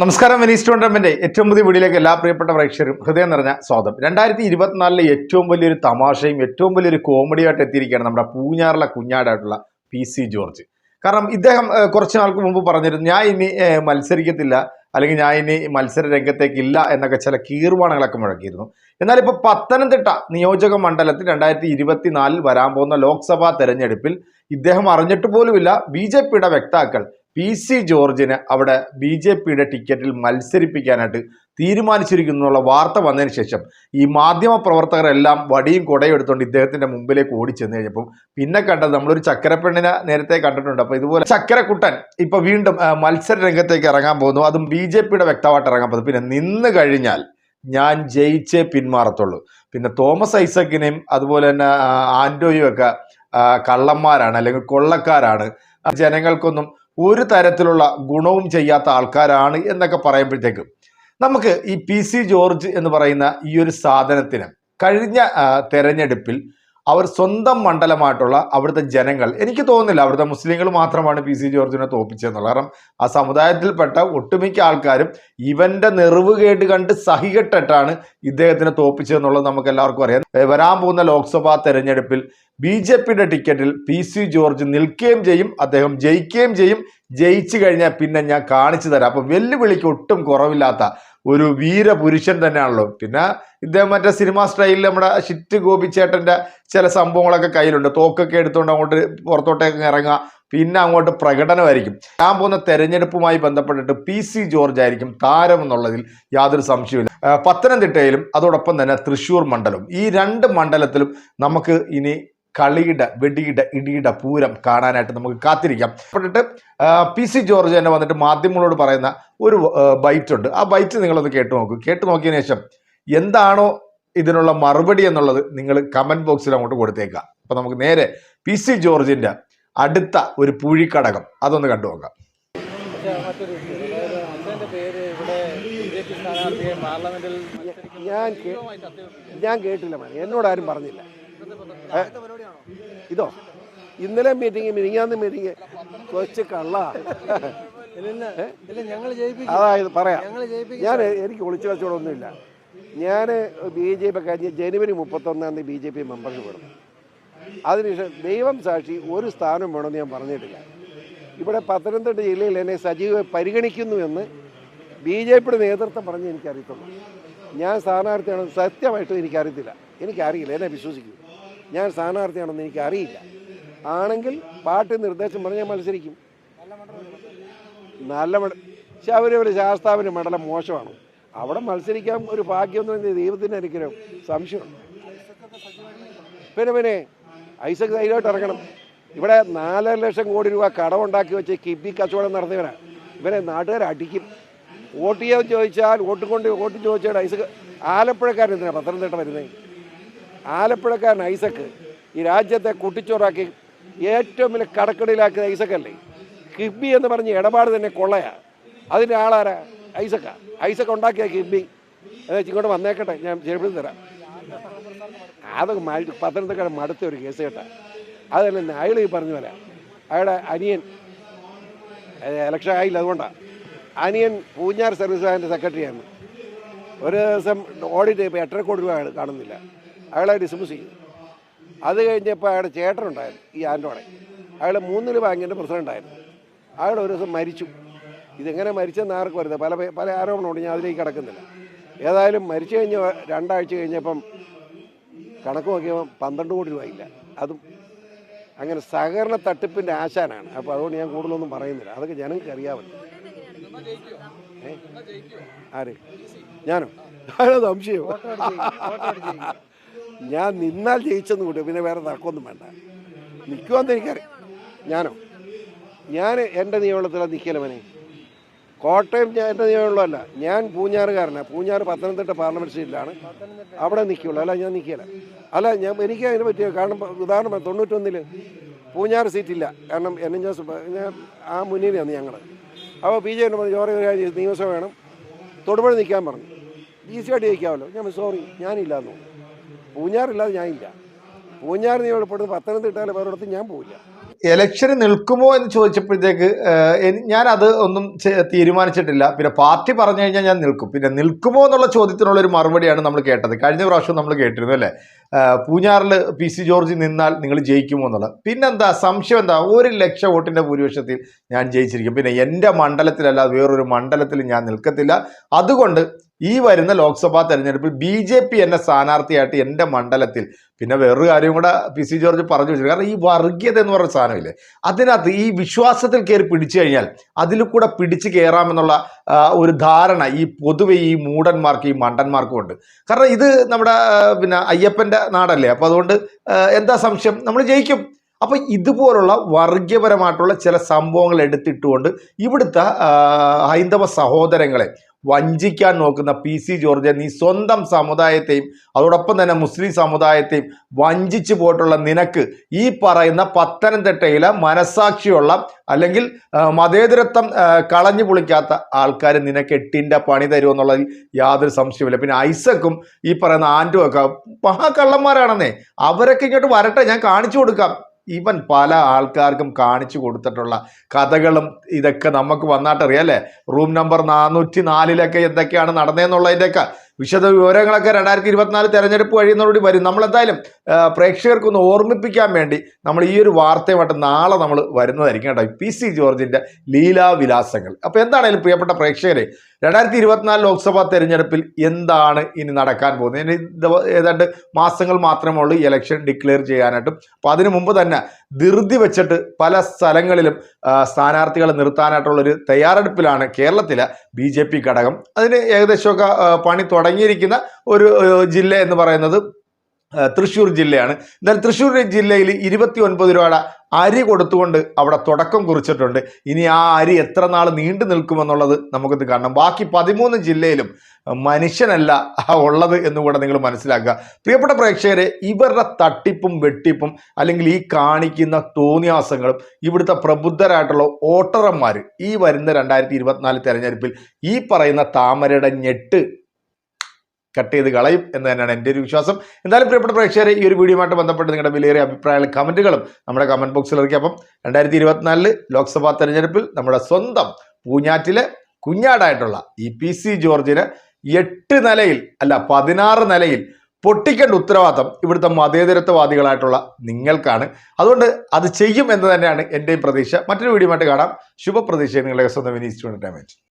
നമസ്കാരം Venice tournament ഏറ്റവും പുതിയ വീടിലേക്ക് എല്ലാ പ്രിയപ്പെട്ട പ്രേക്ഷകരും ഹൃദയം നിറഞ്ഞ സ്വാഗതം. രണ്ടായിരത്തി ഇരുപത്തിനാലിലെ ഏറ്റവും വലിയൊരു തമാശയും ഏറ്റവും വലിയൊരു കോമഡിയായിട്ട് എത്തിയിരിക്കുകയാണ് നമ്മുടെ പൂഞ്ഞാറിലെ കുഞ്ഞാടായിട്ടുള്ള പി സി ജോർജ്. കാരണം ഇദ്ദേഹം കുറച്ച് നാൾക്ക് മുമ്പ് പറഞ്ഞിരുന്നു ഞാൻ ഇനി മത്സരിക്കത്തില്ല അല്ലെങ്കിൽ ഞാൻ ഇനി മത്സര രംഗത്തേക്ക് ഇല്ല എന്നൊക്കെ ചില കീർവാണങ്ങളൊക്കെ മുഴക്കിയിരുന്നു. എന്നാൽ ഇപ്പോൾ പത്തനംതിട്ട നിയോജക മണ്ഡലത്തിൽ രണ്ടായിരത്തി ഇരുപത്തിനാലിൽ വരാൻ പോകുന്ന ലോക്സഭാ തെരഞ്ഞെടുപ്പിൽ ഇദ്ദേഹം അറിഞ്ഞിട്ട് പോലുമില്ല ബി ജെ പിയുടെ വക്താക്കൾ പി സി ജോർജിന് അവിടെ ബി ജെ പിയുടെ ടിക്കറ്റിൽ മത്സരിപ്പിക്കാനായിട്ട് തീരുമാനിച്ചിരിക്കുന്നു എന്നുള്ള വാർത്ത വന്നതിന് ശേഷം ഈ മാധ്യമ പ്രവർത്തകരെല്ലാം വടിയും കുടയും എടുത്തുകൊണ്ട് ഇദ്ദേഹത്തിന്റെ മുമ്പിലേക്ക് ഓടി ചെന്ന് കഴിഞ്ഞപ്പോൾ പിന്നെ കണ്ടത് നമ്മളൊരു ചക്കരപ്പെണ്ണിനെ നേരത്തെ കണ്ടിട്ടുണ്ട്. അപ്പോൾ ഇതുപോലെ ചക്കരക്കുട്ടൻ ഇപ്പോൾ വീണ്ടും മത്സര രംഗത്തേക്ക് ഇറങ്ങാൻ പോകുന്നു. അതും ബി ജെ പിയുടെ വ്യക്തമായിട്ട് ഇറങ്ങാൻ പോകുന്നു. പിന്നെ നിന്ന് കഴിഞ്ഞാൽ ഞാൻ ജയിച്ചേ പിന്മാറത്തുള്ളൂ. പിന്നെ തോമസ് ഐസക്കിനെയും അതുപോലെ തന്നെ ആന്റോയും ഒക്കെ കള്ളന്മാരാണ് അല്ലെങ്കിൽ കൊള്ളക്കാരാണ്. ജനങ്ങൾക്കൊന്നും ഒരു തരത്തിലുള്ള ഗുണവും ചെയ്യാത്ത ആൾക്കാരാണ് എന്നൊക്കെ പറയുമ്പോഴത്തേക്കും നമുക്ക് ഈ പി സി ജോർജ് എന്ന് പറയുന്ന ഈ ഒരു സാധനത്തിന് കഴിഞ്ഞ തെരഞ്ഞെടുപ്പിൽ അവർ സ്വന്തം മണ്ഡലമായിട്ടുള്ള അവിടുത്തെ ജനങ്ങൾ എനിക്ക് തോന്നുന്നില്ല അവിടുത്തെ മുസ്ലിങ്ങൾ മാത്രമാണ് പി സി ജോർജിനെ തോപ്പിച്ചതെന്നുള്ളത് കാരണം ആ സമുദായത്തിൽപ്പെട്ട ഒട്ടുമിക്ക ആൾക്കാരും ഇവന്റെ നിറവ് കേട്ട് കണ്ട് സഹികെട്ടിട്ടാണ് ഇദ്ദേഹത്തിനെ തോപ്പിച്ചതെന്നുള്ളത് നമുക്ക് എല്ലാവർക്കും അറിയാം വരാൻ പോകുന്ന ലോക്സഭാ തെരഞ്ഞെടുപ്പിൽ ബി ജെ പിയുടെ ടിക്കറ്റിൽ പി സി ജോർജ് നിൽക്കുകയും ചെയ്യും അദ്ദേഹം ജയിക്കുകയും ചെയ്യും. ജയിച്ചു കഴിഞ്ഞാൽ പിന്നെ ഞാൻ കാണിച്ചു തരാം. അപ്പൊ വെല്ലുവിളിക്ക് ഒട്ടും കുറവില്ലാത്ത ഒരു വീരപുരുഷൻ തന്നെയാണല്ലോ. പിന്നെ ഇദ്ദേഹം മറ്റേ സിനിമാ സ്റ്റൈലിൽ നമ്മുടെ ഷിറ്റ് ഗോപിച്ചേട്ടന്റെ ചില സംഭവങ്ങളൊക്കെ കയ്യിലുണ്ട്. തോക്കൊക്കെ എടുത്തുകൊണ്ട് അങ്ങോട്ട് പുറത്തോട്ടേക്ക് ഇറങ്ങുക. പിന്നെ അങ്ങോട്ട് പ്രകടനമായിരിക്കും. ഞാൻ പോകുന്ന തെരഞ്ഞെടുപ്പുമായി ബന്ധപ്പെട്ടിട്ട് പി സി ജോർജ് ആയിരിക്കും താരം എന്നുള്ളതിൽ യാതൊരു സംശയമില്ല പത്തനംതിട്ടയിലും അതോടൊപ്പം തന്നെ തൃശ്ശൂർ മണ്ഡലം ഈ രണ്ട് മണ്ഡലത്തിലും നമുക്ക് ഇനി കളിയുടെ വെടിയുടെ ഇടിയുടെ പൂരം കാണാനായിട്ട് നമുക്ക് കാത്തിരിക്കാം. പെട്ടിട്ട് പി സി ജോർജ് തന്നെ വന്നിട്ട് മാധ്യമങ്ങളോട് പറയുന്ന ഒരു ബൈറ്റ് ഉണ്ട്. ആ ബൈറ്റ് നിങ്ങളൊന്ന് കേട്ടു നോക്കൂ. കേട്ടു നോക്കിയതിന് ശേഷം എന്താണോ ഇതിനുള്ള മറുപടി എന്നുള്ളത് നിങ്ങൾ കമന്റ് ബോക്സിൽ അങ്ങോട്ട് കൊടുത്തേക്കുക. അപ്പൊ നമുക്ക് നേരെ പി സി ജോർജിന്റെ അടുത്ത ഒരു പൂഴിക്കടകം അതൊന്ന് കണ്ടു നോക്കാം. ഞാൻ ഞാൻ കേട്ടില്ല മാഡം. എന്നോട് ആരും പറഞ്ഞില്ല? ഇതോ ഇന്നലെ മീറ്റിംഗ് മിനിങ്ങാന്ന് മീറ്റിംഗ് കൊച്ചു കള്ള. അതായത് പറയാം. ഞാൻ എനിക്ക് ഒളിച്ചു വെച്ചോടൊന്നുമില്ല ഞാൻ ബി ജെ പി കഴിഞ്ഞ് ജനുവരി മുപ്പത്തൊന്നാം തീയതി ബി ജെ പി മെമ്പർഷിപ്പ് എടുത്തു അതിനുശേഷം ദൈവം സാക്ഷി ഒരു സ്ഥാനം വേണമെന്ന് ഞാൻ പറഞ്ഞിട്ടില്ല. ഇവിടെ പത്തനംതിട്ട ജില്ലയിൽ എന്നെ സജീവമായി പരിഗണിക്കുന്നു എന്ന് ബി ജെ പിയുടെ നേതൃത്വം പറഞ്ഞ് എനിക്കറിയത്തുള്ളൂ. ഞാൻ സ്ഥാനാർത്ഥിയാണെന്ന് സത്യമായിട്ടും എനിക്കറിയത്തില്ല. എനിക്കറിയില്ല എന്നെ വിശ്വസിക്കൂ. ഞാൻ സ്ഥാനാർത്ഥിയാണെന്ന് എനിക്ക് അറിയില്ല ആണെങ്കിൽ പാർട്ടി നിർദ്ദേശം പറഞ്ഞ് ഞാൻ മത്സരിക്കും. നല്ല മണ്ഡ ശബരിമല ശാസ്താവിന്റെ മണ്ഡലം മോശമാണ്. അവിടെ മത്സരിക്കാൻ ഒരു ഭാഗ്യം എന്ന് പറയുന്നത് ദൈവത്തിന്റെ അനുഗ്രഹം സംശയമുണ്ട് പിന്നെ പിന്നെ ഐസക് ധൈര്യമായിട്ട് ഇറങ്ങണം. ഇവിടെ നാലര ലക്ഷം കോടി രൂപ കടമുണ്ടാക്കി വെച്ച് കിബി കച്ചവടം നടത്തിയവരാണ് ഇവരെ നാട്ടുകാർ അടിക്കും. വോട്ട് ചെയ്യാൻ ചോദിച്ചാൽ വോട്ട് കൊണ്ട് വോട്ട് ചോദിച്ചാൽ ഐസക് ആലപ്പുഴക്കാരൻ എന്തിനാണ് പത്തനംതിട്ട വരുന്നത്? ആലപ്പുഴക്കാരൻ ഐസക്ക് ഈ രാജ്യത്തെ കുട്ടിച്ചോറാക്കി ഏറ്റവും വലിയ കടക്കടിയിലാക്കിയത് ഐസക്കല്ലേ? കിബി എന്ന് പറഞ്ഞ് ഇടപാട് തന്നെ കൊള്ളയാ. അതിന്റെ ആളാരാ? ഐസക്ക. ഐസക്ക് ഉണ്ടാക്കിയ കിബി. അതെ ഇങ്ങോട്ട് വന്നേക്കട്ടെ. ഞാൻ ശരിപ്പെടുത്തി തരാം. അതൊക്കെ മഴ പത്തനംതിട്ട മടുത്ത ഒരു കേസ് കേട്ടാ. അതല്ല അയാൾ ഈ പറഞ്ഞു വരാം അയാളുടെ അനിയൻ എലക്ഷൻ ആയില്ല അതുകൊണ്ടാണ് അനിയൻ പൂഞ്ഞാർ സർവീസ് ബാങ്കിന്റെ സെക്രട്ടറിയാണ്. ഒരു ദിവസം ഓഡിറ്റ് ചെയ്തപ്പോൾ എട്ടര കോടി രൂപ കാണുന്നില്ല. അയാളെ ഡിസ്മിസ് ചെയ്തു അത് കഴിഞ്ഞപ്പോൾ അയാളുടെ ചേട്ടനുണ്ടായിരുന്നു ഈ ആൻഡോടെ അയാൾ മൂന്നിൽ ബാങ്കിന്റെ പ്രസിഡന്റായിരുന്നു അയാൾ ഒരു ദിവസം മരിച്ചു. ഇതെങ്ങനെ മരിച്ചെന്ന് ആർക്കും വരുന്നത് പല പല ആരോപണമുണ്ട് ഞാൻ അതിലേക്ക് കിടക്കുന്നില്ല. ഏതായാലും മരിച്ചു കഴിഞ്ഞ രണ്ടാഴ്ച കഴിഞ്ഞപ്പം കണക്ക് നോക്കിയപ്പോൾ പന്ത്രണ്ട് കോടി രൂപയില്ല അതും അങ്ങനെ സഹകരണ തട്ടിപ്പിന്റെ ആശാനാണ്. അപ്പോൾ അതുകൊണ്ട് ഞാൻ കൂടുതലൊന്നും പറയുന്നില്ല. അതൊക്കെ ജനങ്ങൾക്ക് അറിയാമല്ലോ? ആര്? ഞാനോ? ആരോ സംശയം. ഞാൻ നിന്നാൽ ജയിച്ചെന്ന് കൂട്ടി പിന്നെ വേറെ തർക്കമൊന്നും വേണ്ട. നിൽക്കുമെന്ന് എനിക്കറിയാം ഞാനോ? ഞാൻ എന്റെ നിയമത്തിലാണ് നിൽക്കലവനെ കോട്ടയം ഞാൻ എന്റെ നിയമമുള്ളതല്ല ഞാൻ പൂഞ്ഞാറുകാരനാണ് പൂഞ്ഞാറ് പത്തനംതിട്ട പാർലമെന്റ് സീറ്റിലാണ്. അവിടെ നിൽക്കുള്ളൂ അല്ല ഞാൻ നിൽക്കില്ല അല്ല ഞാൻ എനിക്ക് അതിനെ പറ്റിയ കാരണം ഉദാഹരണം തൊണ്ണൂറ്റൊന്നിൽ പൂഞ്ഞാറ് സീറ്റില്ല. കാരണം എൻ എൻ ഞാൻ ആ മുന്നിലാണ് ഞങ്ങൾ അപ്പോൾ ബി ജെ എന്നെ പറഞ്ഞു ഒരു നിയമസഭ വേണം. തൊടുപുഴ നിൽക്കാൻ പറഞ്ഞു. ഈസിയായിട്ട് ജയിക്കാമല്ലോ ഞാൻ സോറി ഞാനില്ല എന്ന് പറഞ്ഞു. പൂഞ്ഞാറില്ലാതെ ഞാനില്ല പൂഞ്ഞാറ് നിയമപ്പെടുന്നത് പത്തനംതിട്ടയിലെ പേരോടത്ത് ഞാൻ പോവില്ല. ഇലക്ഷന് നിൽക്കുമോ എന്ന് ചോദിച്ചപ്പോഴത്തേക്ക് ഞാൻ അത് ഒന്നും തീരുമാനിച്ചിട്ടില്ല. പിന്നെ പാർട്ടി പറഞ്ഞു കഴിഞ്ഞാൽ ഞാൻ നിൽക്കും. പിന്നെ നിൽക്കുമോ എന്നുള്ള ചോദ്യത്തിനുള്ള ഒരു മറുപടിയാണ് നമ്മൾ കേട്ടത്. കഴിഞ്ഞ പ്രാവശ്യം നമ്മൾ കേട്ടിരുന്നു അല്ലേ? പൂഞ്ഞാറിൽ പി സി ജോർജ് നിന്നാൽ നിങ്ങൾ ജയിക്കുമോ എന്നുള്ളത്. പിന്നെന്താ സംശയം എന്താ? ഒരു ലക്ഷം വോട്ടിന്റെ ഭൂരിപക്ഷത്തിൽ ഞാൻ ജയിച്ചിരിക്കും. പിന്നെ എന്റെ മണ്ഡലത്തിലല്ലാതെ വേറൊരു മണ്ഡലത്തിൽ ഞാൻ നിൽക്കത്തില്ല. അതുകൊണ്ട് ഈ വരുന്ന ലോക്സഭാ തെരഞ്ഞെടുപ്പിൽ ബി ജെ പി എന്നെ സ്ഥാനാർത്ഥിയായിട്ട് എന്റെ മണ്ഡലത്തിൽ പിന്നെ വേറൊരു കാര്യം കൂടെ പി സി ജോർജ് പറഞ്ഞു വെച്ചിട്ടുണ്ട്. കാരണം ഈ വർഗീയത എന്ന് പറയുന്ന സാധനമില്ലേ അതിനകത്ത് ഈ വിശ്വാസത്തിൽ കയറി പിടിച്ചു കഴിഞ്ഞാൽ അതിൽ കൂടെ പിടിച്ചു കയറാമെന്നുള്ള ഒരു ധാരണ ഈ പൊതുവെ ഈ മൂടന്മാർക്ക് ഈ മണ്ടന്മാർക്കും ഉണ്ട്. കാരണം ഇത് നമ്മുടെ പിന്നെ അയ്യപ്പന്റെ നാടല്ലേ? അപ്പോൾ അതുകൊണ്ട് എന്താ സംശയം? നമ്മൾ ജയിക്കും. അപ്പോൾ ഇതുപോലുള്ള വർഗീയപരമായിട്ടുള്ള ചില സംഭവങ്ങൾ എടുത്തിട്ടുകൊണ്ട് ഇവിടുത്തെ ഹൈന്ദവ സഹോദരങ്ങളെ വഞ്ചിക്കാൻ നോക്കുന്ന പി സി ജോർജ് നീ സ്വന്തം സമുദായത്തെയും അതോടൊപ്പം തന്നെ മുസ്ലിം സമുദായത്തെയും വഞ്ചിച്ചു പോയിട്ടുള്ള നിനക്ക് ഈ പറയുന്ന പത്തനംതിട്ടയിലെ മനസാക്ഷിയുള്ള അല്ലെങ്കിൽ മതേതരത്വം കളഞ്ഞു പൊളിക്കാത്ത ആൾക്കാർ നിനക്ക് എട്ടിന്റെ പണി തരുമെന്നുള്ളതിൽ യാതൊരു സംശയമില്ല പിന്നെ ഐസക്കും ഈ പറയുന്ന ആന്റും ഒക്കെ മഹാകള്ളന്മാരാണെന്നേ. അവരൊക്കെ ഇങ്ങോട്ട് വരട്ടെ ഞാൻ കാണിച്ചു കൊടുക്കാം. ഇവൻ പല ആൾക്കാർക്കും കാണിച്ചു കൊടുത്തിട്ടുള്ള കഥകളും ഇതൊക്കെ നമുക്ക് വന്നാട്ടറിയാം അല്ലേ? റൂം നമ്പർ നാനൂറ്റി നാലിലൊക്കെ എന്തൊക്കെയാണ് നടന്നതെന്നുള്ളതിന്റെയൊക്കെ വിശദ വിവരങ്ങളൊക്കെ രണ്ടായിരത്തി ഇരുപത്തിനാല് തെരഞ്ഞെടുപ്പ് കഴിയുന്നതോടുകൂടി വരും. നമ്മളെന്തായാലും പ്രേക്ഷകർക്കൊന്ന് ഓർമ്മിപ്പിക്കാൻ വേണ്ടി നമ്മൾ ഈ ഒരു വാർത്തയുമായിട്ട് നാളെ നമ്മൾ വരുന്നതായിരിക്കും കേട്ടോ. പി സി ജോർജിന്റെ ലീലാവിലാസങ്ങൾ. അപ്പോൾ എന്താണേലും പ്രിയപ്പെട്ട പ്രേക്ഷകരെ രണ്ടായിരത്തി ഇരുപത്തിനാല് ലോക്സഭാ തെരഞ്ഞെടുപ്പിൽ എന്താണ് ഇനി നടക്കാൻ പോകുന്നത്? ഇനി ഏതാണ്ട് മാസങ്ങൾ മാത്രമേ ഉള്ളൂ ഇലക്ഷൻ ഡിക്ലെയർ ചെയ്യാനായിട്ടും. അപ്പോൾ അതിനു മുമ്പ് തന്നെ ധൃതി വെച്ചിട്ട് പല സ്ഥലങ്ങളിലും സ്ഥാനാർത്ഥികളെ നിർത്താനായിട്ടുള്ളൊരു തയ്യാറെടുപ്പിലാണ് കേരളത്തിലെ ബി ജെ പി ഘടകം. അതിന് ഏകദേശമൊക്കെ പണി തുടങ്ങിയിരിക്കുന്ന ഒരു ജില്ല എന്ന് പറയുന്നത് തൃശ്ശൂർ ജില്ലയാണ്. എന്നാൽ തൃശ്ശൂർ ജില്ലയിൽ ഇരുപത്തി ഒൻപത് രൂപയുടെ അരി കൊടുത്തുകൊണ്ട് അവിടെ തുടക്കം കുറിച്ചിട്ടുണ്ട്. ഇനി ആ അരി എത്ര നാൾ നീണ്ടു നിൽക്കുമെന്നുള്ളത് നമുക്കിത് കാണണം. ബാക്കി പതിമൂന്ന് ജില്ലയിലും മനുഷ്യനല്ല ഉള്ളത് എന്ന് കൂടെ നിങ്ങൾ മനസ്സിലാക്കുക. പ്രിയപ്പെട്ട പ്രേക്ഷകരെ ഇവരുടെ തട്ടിപ്പും വെട്ടിപ്പും അല്ലെങ്കിൽ ഈ കാണിക്കുന്ന തോന്നിയാസങ്ങളും ഇവിടുത്തെ പ്രബുദ്ധരായിട്ടുള്ള ഓട്ടർമാർ ഈ വരുന്ന രണ്ടായിരത്തി ഇരുപത്തിനാല് തെരഞ്ഞെടുപ്പിൽ ഈ പറയുന്ന താമരയുടെ ഞെട്ട് കട്ട് ചെയ്ത് കളയും എന്ന് തന്നെയാണ് എന്റെ ഒരു വിശ്വാസം. എന്തായാലും പ്രിയപ്പെട്ട പ്രേക്ഷകരെ ഈ ഒരു വീഡിയോയുമായിട്ട് ബന്ധപ്പെട്ട് നിങ്ങളുടെ വിലയേറിയ അഭിപ്രായങ്ങളും കമന്റുകളും നമ്മുടെ കമന്റ് ബോക്സിൽ ഇറക്കി. അപ്പം രണ്ടായിരത്തി ഇരുപത്തിനാലിൽ ലോക്സഭാ തെരഞ്ഞെടുപ്പിൽ നമ്മുടെ സ്വന്തം പൂഞ്ഞാറ്റിലെ കുഞ്ഞാടായിട്ടുള്ള ഈ പി സി ജോർജിന് എട്ട് നിലയിൽ അല്ല പതിനാറ് നിലയിൽ പൊട്ടിക്കേണ്ട ഉത്തരവാദിത്തം ഇവിടുത്തെ മതേതരത്വവാദികളായിട്ടുള്ള നിങ്ങൾക്കാണ്. അതുകൊണ്ട് അത് ചെയ്യും എന്ന് തന്നെയാണ് എന്റെയും പ്രതീക്ഷ. മറ്റൊരു വീഡിയോ ആയിട്ട് കാണാം. ശുഭപ്രതീക്ഷ. നിങ്ങളുടെ സ്വന്തം വിനീസ് എന്റർടൈൻമെന്റ്